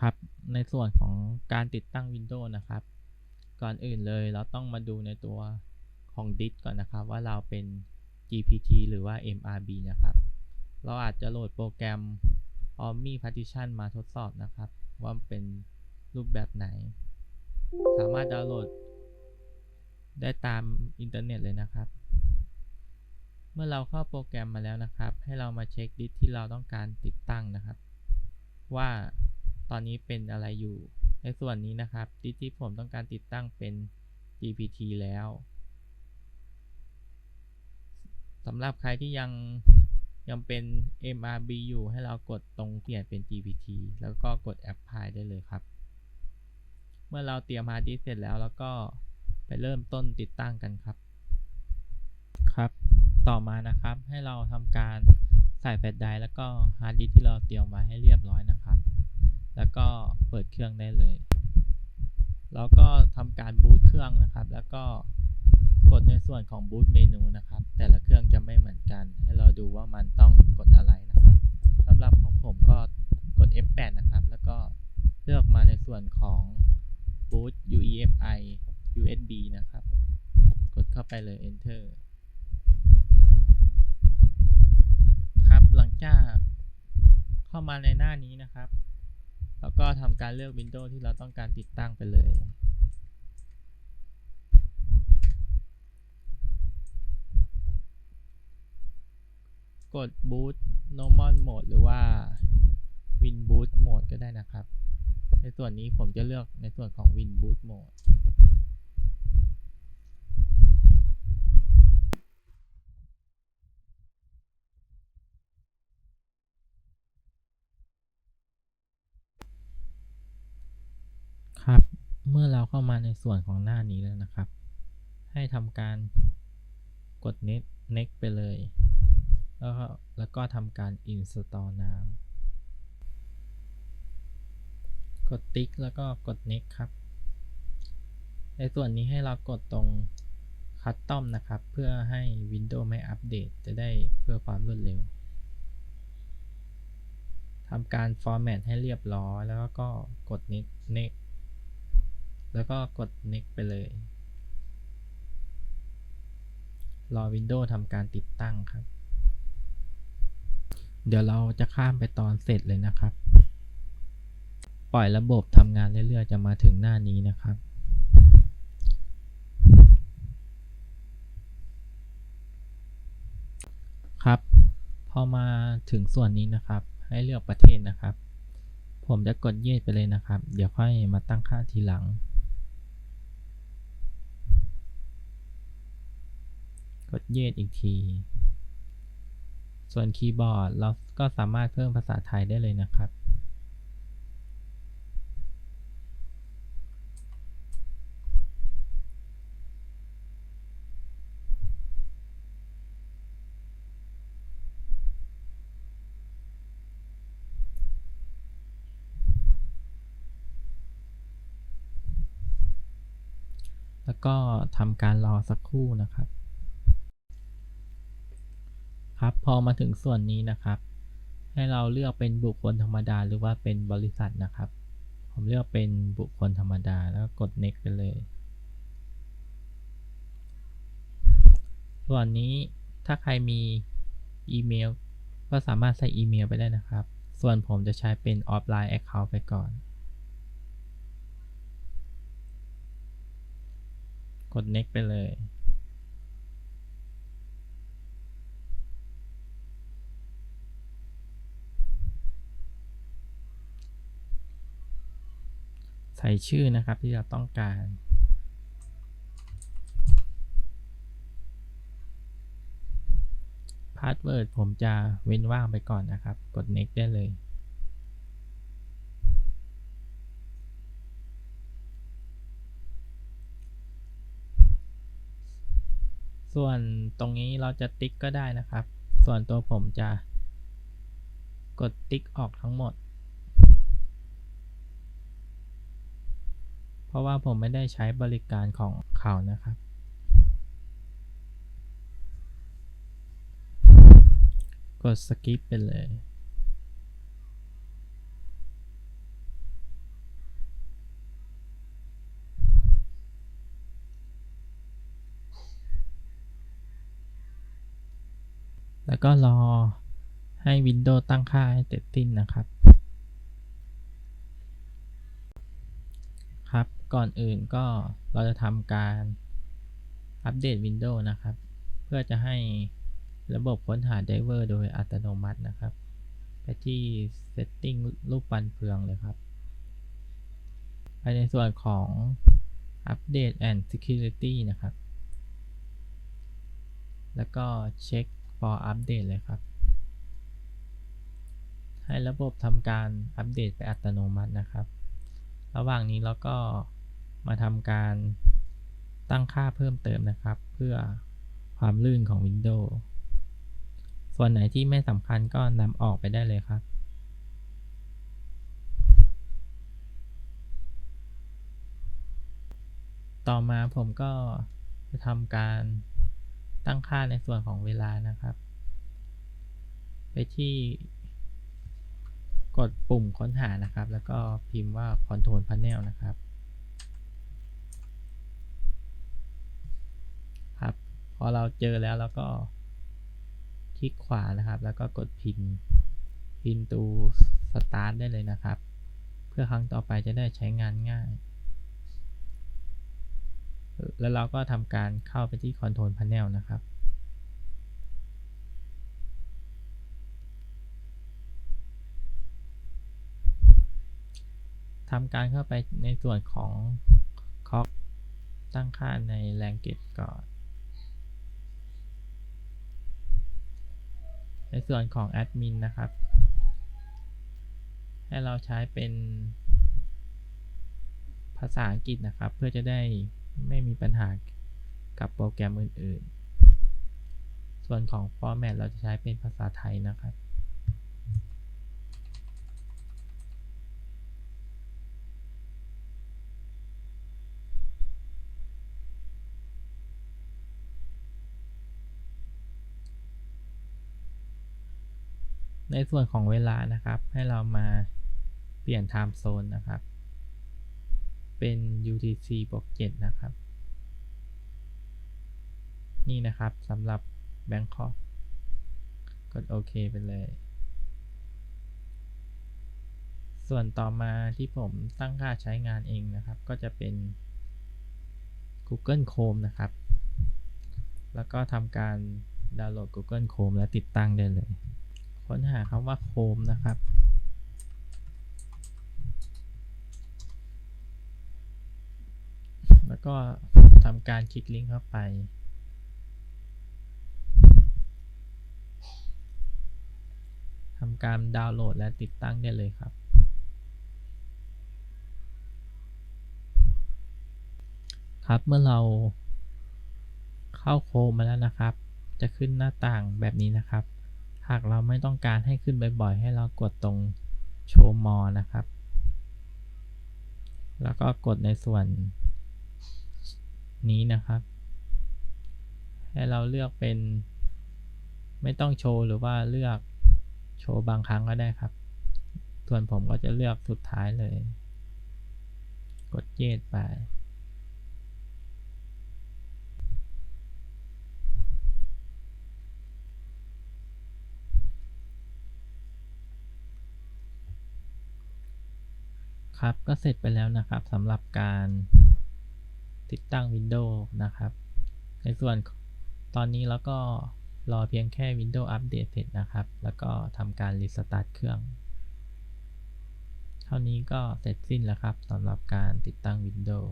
ครับในส่วนของการติดตั้ง Windows นะครับ ก่อนอื่นเลยเราต้องมาดูในตัวของดิสก่อนนะครับ ว่าเราเป็น GPT หรือว่า MRB นะครับ เราอาจจะโหลดโปรแกรม Omni Partition มาทดสอบนะครับ ว่าเป็นรูปแบบไหน สามารถดาวน์โหลด ได้ตามอินเทอร์เน็ตเลยนะครับ เมื่อเราเข้าโปรแกรมมาแล้วนะครับ ให้เรามาเช็คดิสที่เราต้องการติดตั้งนะครับ ว่า ตอนนี้เป็นอะไรอยู่ ในส่วนนี้นะครับดิสที่ผมต้องการติดตั้งเป็น GPT แล้วสำหรับใครที่ยังยังเป็น MRB อยู่ให้เรากดตรงเปลี่ยนเป็น GPT แล้วก็กด Apply ได้เลยครับ เมื่อเราเตรียมฮาร์ดดิสก์เสร็จแล้วแล้วก็ไปเริ่มต้นติดตั้งกันครับ ครับ ต่อมานะครับให้เราทำการใส่แฟลชไดร์แล้วก็ฮาร์ดดิสก์ที่เราเตรียมไว้ให้เรียบร้อยนะครับ แล้วก็เปิดเครื่องได้เลย แล้วก็ทำการบูตเครื่องนะครับ แล้วก็กดในส่วนของบูตเมนูนะครับ แต่ละเครื่องจะไม่เหมือนกัน ให้เราดูว่ามันต้องกดอะไรนะครับสำหรับของผมก็กด F8 นะครับ แล้วก็เลือกมาในส่วนของ boot UEFI USB นะครับ กดเข้าไปเลย enter ครับหลังจากเข้ามาในหน้านี้นะครับ แล้วก็ทำการเลือก Windows ที่เราต้องการติดตั้งไปเลยกด boot normal mode หรือว่า win boot mode ก็ได้นะครับ ในส่วนนี้ผมจะเลือกในส่วนของ win boot mode ครับ เราเข้ามาในส่วนของหน้านี้แล้วนะครับ ให้ทำการกด next next ไปเลย แล้วก็แล้วก็ทำการ install now กดติ๊กแล้วก็กด next ครับ ในส่วนนี้ให้เรากดตรง custom นะครับ เพื่อให้ Windows ไม่อัปเดตจะได้เพื่อความรวดเร็วทำการ format ให้เรียบร้อย แล้วก็กด next next แล้วก็กด next ไปเลย รอ Windows ทำการติดตั้งครับ เดี๋ยวเราจะข้ามไปตอนเสร็จเลยนะครับ ปล่อยระบบทำงานเรื่อยๆ จะมาถึงหน้านี้นะครับครับ พอมาถึงส่วนนี้นะครับ ให้เลือกประเทศนะครับ ผมจะกดเยสไปเลยนะครับ เดี๋ยวค่อยมาตั้งค่าทีหลัง กดเยสอีกที ส่วนคีย์บอร์ดเราก็สามารถเพิ่มภาษาไทยได้เลยนะครับ แล้วก็ทำการรอสักครู่นะครับ ครับ พอมาถึงส่วนนี้นะครับ ให้เราเลือกเป็นบุคคลธรรมดาหรือว่าเป็นบริษัทนะครับ ผมเลือกเป็นบุคคลธรรมดาแล้วกกด next ไปเลย ส่วนนี้ถ้าใครมีอีเมล ก็สามารถใส่อีเมลไปได้นะครับ ส่วนผมจะใช้เป็น offline account ไปก่อน กด next ไปเลย ส่ชื่อนะครับที่เราต้องการพาสเวิร์ดผมจะเว้นว่างไปก่อนนะครับ กด next ได้เลย ส่วนตรงนี้เราจะติ๊กก็ได้นะครับ ส่วนตัวผมจะกดติ๊กออกทั้งหมด ราะว่าผมไม่ได้ใช้บริการของเขานะครับ กด skip ไปเลย แล้วก็รอให้ Windows ตั้งค่าให้เสร็จสิ้นนะครับ ก่อนอื่นก็เราจะทำการอัปเดต Windows นะครับ เพื่อจะให้ระบบค้นหา Driver โดยอัตโนมัตินะครับ ไปที่ Setting รูปปันเฟืองเลยครับ ไปในส่วนของ Update and Security นะครับ แล้วก็เช็ค for update เลยครับ ให้ระบบทำการอัปเดตไปอัตโนมัตินะครับ ระหว่างนี้เราก็ มาทำการตั้งค่าเพิ่มเติมนะครับ เพื่อความลื่นของ Windows ส่วนไหนที่ไม่สำคัญก็นำออกไปได้เลยครับ ต่อมาผมก็จะทำการตั้งค่าในส่วนของเวลานะครับ ไปที่กดปุ่มค้นหานะครับ แล้วก็พิมพ์ว่า Control Panel นะครับ พ อเราเจอแล้วเราก็คลิกขวานะครับ แล้วก็กดพินพินตูสตาร์ทได้เลยนะครับ เพื่อครั้งต่อไปจะได้ใช้งานง่าย แล้วเราก็ทำการเข้าไปที่ Control Panel นะครับทำการเข้าไปในส่วนของคอกตั้งค่าในแรงเกตก่อน ในส่วนของแอดมินนะครับ ให้เราใช้เป็นภาษาอังกฤษนะครับ เพื่อจะได้ไม่มีปัญหากับโปรแกรมอื่น ๆ ส่วนของฟอร์แมตเราจะใช้เป็นภาษาไทยนะครับ ในส่วนของเวลานะครับ ให้เรามาเปลี่ยน Time Zone นะครับ เป็น UTC บวก7นะครับ นี่นะครับสำหรับ Bangkok กดโอเคไปเลย ส่วนต่อมาที่ผมตั้งค่าใช้งานเองนะครับ ก็จะเป็น Google Chrome นะครับ แล้วก็ทำการดาวน์โหลด Google Chrome และติดตั้งได้เลย ค้นหาคำว่า Chrome นะครับแล้วก็ทำการคลิกลิงก์เข้าไป ทำการดาวน์โหลดและติดตั้งได้เลยครับ ครับเมื่อเราเข้าโคมมาแล้วนะครับ จะขึ้นหน้าต่างแบบนี้นะครับ หากเราไม่ต้องการให้ขึ้นบ่อยๆ ให้เรากดตรงโชว์มอนะครับ แล้วก็กดในส่วนนี้นะครับ ให้เราเลือกเป็น ไม่ต้องโชว์หรือว่าเลือกโชว์บางครั้งก็ได้ครับ ส่วนผมก็จะเลือกสุดท้ายเลย กดเยดไป ครับก็เสร็จไปแล้วนะครับสำหรับการติดตั้ง Windows นะครับ ในส่วนตอนนี้แล้วก็รอเพียงแค่ Windows อัปเดตเสร็จนะครับ แล้วก็ทำการรีสตาร์ทเครื่อง เท่านี้ก็เสร็จสิ้นแล้วครับสำหรับการติดตั้ง Windows